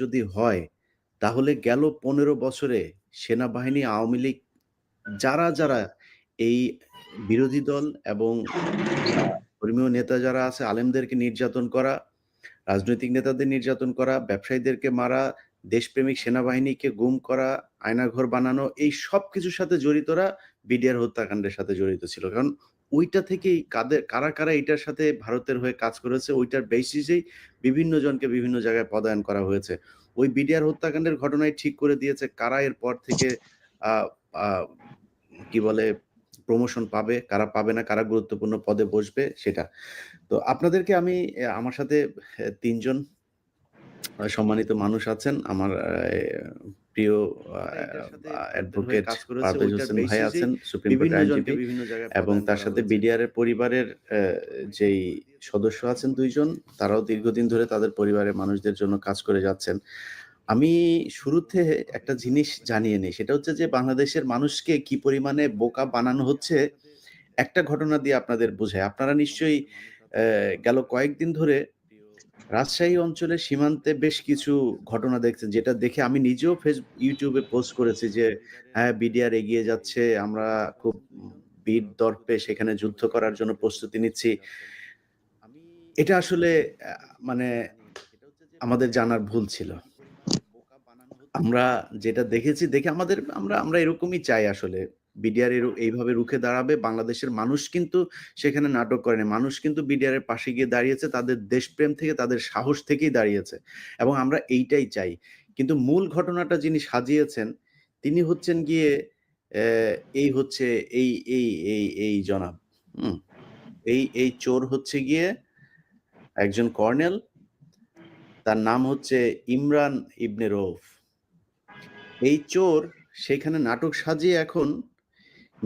যদি হয়, তাহলে গেল ১৫ বছরে সেনাবাহিনী, আওয়ামী লীগ যারা, যারা এই বিরোধী দল এবং ধর্মীয় নেতা যারা আছে আলেমদেরকে নির্যাতন করা, রাজনৈতিক নেতাদের নির্যাতন করা, ব্যবসায়ীদেরকে মারা, দেশপ্রেমিক সেনাবাহিনীকে গুম করা, আয়নাঘর বানানো এই সব কিছুর সাথে জড়িতরা বিডিআর হত্যাকাণ্ডের সাথে জড়িত ছিল। কারণ ওইটা থেকেই কাদের কারা, কারা এটার সাথে ভারতের হয়ে কাজ করেছে ওইটার বেসিসেই বিভিন্ন জনকে বিভিন্ন জায়গায় পদায়ন করা হয়েছে। ওই বিডিআর হত্যাকাণ্ডের ঘটনাই ঠিক করে দিয়েছে কারা এরপর থেকে কি বলে প্রমোশন পাবে, কারা পাবে না, কারা গুরুত্বপূর্ণ পদে বসবে সেটা। তো আপনাদেরকে আমি আমার সাথে এ ৩ জন আ সম্মানিত মানুষ আছেন। আমার প্রিয় আ এটার সাথে আ ভারতের অ্যাডভোকেট পারভেজ হোসেন ভাই আছেন, সুপ্রিম কোর্টের আইনজীবী এবং তার সাথে বিডিআর এর পরিবারের যেই সদস্য আছেন ২ জন, তারাও দীর্ঘদিন ধরে তাদের পরিবারের মানুষদের জন্য কাজ করে যাচ্ছেন। আমি শুরুতে একটা জিনিস জানিয়ে নিই সেটা হচ্ছে যে বাংলাদেশের মানুষকে কি পরিমাণে বোকা বানানো হচ্ছে, একটা ঘটনা দিয়ে আপনাদের বুঝাই। আপনারা নিশ্চয়ই গেল কয়েকদিন ধরে রাজশাহী অঞ্চলের সীমান্তে বেশ কিছু ঘটনা দেখছেন, যেটা দেখে আমি নিজেও ফেস এ পোস্ট করেছি যে, হ্যাঁ, বিডিআর এগিয়ে যাচ্ছে। আমরা খুব বীর দর্পে সেখানে যুদ্ধ করার জন্য প্রস্তুতি নিচ্ছি। এটা আসলে মানে আমাদের জানার ভুল ছিল। আমরা যেটা দেখেছি দেখে আমাদের আমরা আমরা এরকমই চাই আসলে। বিডিআর এইভাবে রুখে দাঁড়াবে। বাংলাদেশের মানুষ কিন্তু সেখানে নাটক করেনি। মানুষ কিন্তু বিডিআর এর পাশে গিয়ে দাঁড়িয়েছে। তাদের দেশপ্রেম থেকে, তাদের সাহস থেকেই দাঁড়িয়েছে। এবং আমরা এইটাই চাই। কিন্তু মূল ঘটনাটা যিনি সাজিয়েছেন, তিনি হচ্ছেন গিয়ে এই হচ্ছে এই এই এই এই জনাব। এই এই চোর হচ্ছে গিয়ে একজন কর্নেল। তার নাম হচ্ছে ইমরান ইবনে রৌফ এই চোর সেখানে নাটক সাজিয়ে এখন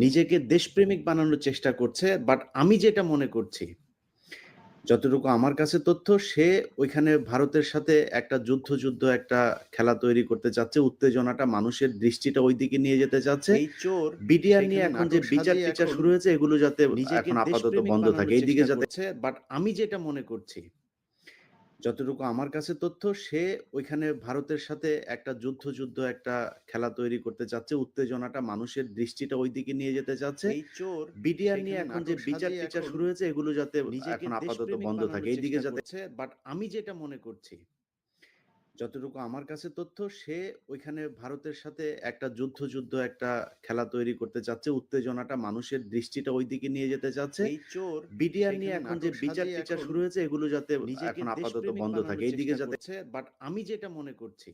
নিজেকে দেশপ্রেমিক বানানোর চেষ্টা করছে। বাট আমি যেটা মনে করছি, যতটুকু আমার কাছে তথ্য সে ওইখানে ভারতের সাথে একটা যুদ্ধ, যুদ্ধ একটা খেলা তৈরি করতে চাচ্ছে। উত্তেজনাটা মানুষের দৃষ্টিটা ঐদিকে নিয়ে যেতে চাচ্ছে। বিডিআর নিয়ে এখন যে নাটক বিচার-টিচার শুরু হয়েছে এগুলো যাতে এখন আপাতত বন্ধ থাকে। এইদিকে যাতে বাট আমি যেটা মনে করছি, যতটুকু আমার কাছে তথ্য সে ওইখানে ভারতের সাথে একটা যুদ্ধ, যুদ্ধ একটা খেলা তৈরি করতে চাচ্ছে। উত্তেজনাটা মানুষের দৃষ্টিটা ওই দিকে নিয়ে যেতে চাচ্ছে। বিডিআর নিয়ে এখন যে বিচার-টিচার শুরু হয়েছে এগুলো যাতে এখন আপাতত বন্ধ থাকে। এইদিকে যাতে বাট আমি যেটা মনে করছি, যতটুকু আমার কাছে তথ্য সে ওইখানে ভারতের সাথে একটা যুদ্ধ, যুদ্ধ একটা খেলা তৈরি করতে চাচ্ছে। উত্তেজনাটা মানুষের দৃষ্টিটা ঐদিকে নিয়ে যেতে চাচ্ছে। এই চোর বিডিআর নিয়ে এখন যে সাজিয়ে বিচার-টিচার শুরু হয়েছে এগুলো যাতে এখন আপাতত বন্ধ থাকে। বানানোর এইদিকে যাতে বাট আমি যেটা মনে করছি,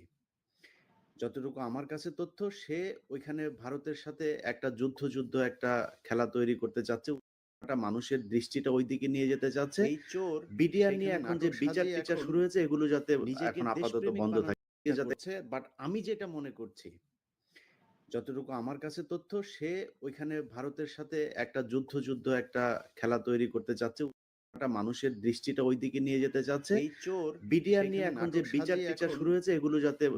যতটুকু আমার কাছে তথ্য সে ওইখানে ভারতের সাথে একটা যুদ্ধ, যুদ্ধ একটা খেলা তৈরি করতে চাচ্ছে। মানুষের দৃষ্টিটা ঐদিকে নিয়ে যেতে চাচ্ছে। বিডিআর নিয়ে এখন যে বিচার-টিচার শুরু হয়েছে এগুলো যাতে এখন আপাতত বন্ধ থাকে। যাতে। বাট আমি যেটা মনে করছি, যতটুকু আমার কাছে তথ্য সে ওইখানে ভারতের সাথে একটা যুদ্ধ, যুদ্ধ একটা খেলা তৈরি করতে চাচ্ছে। মানুষের দৃষ্টিটা ঐদিকে নিয়ে যেতে চাচ্ছে। বিডিআর নিয়ে এখন যে নাটক বিচার-টিচার শুরু হয়েছে এগুলো যাতে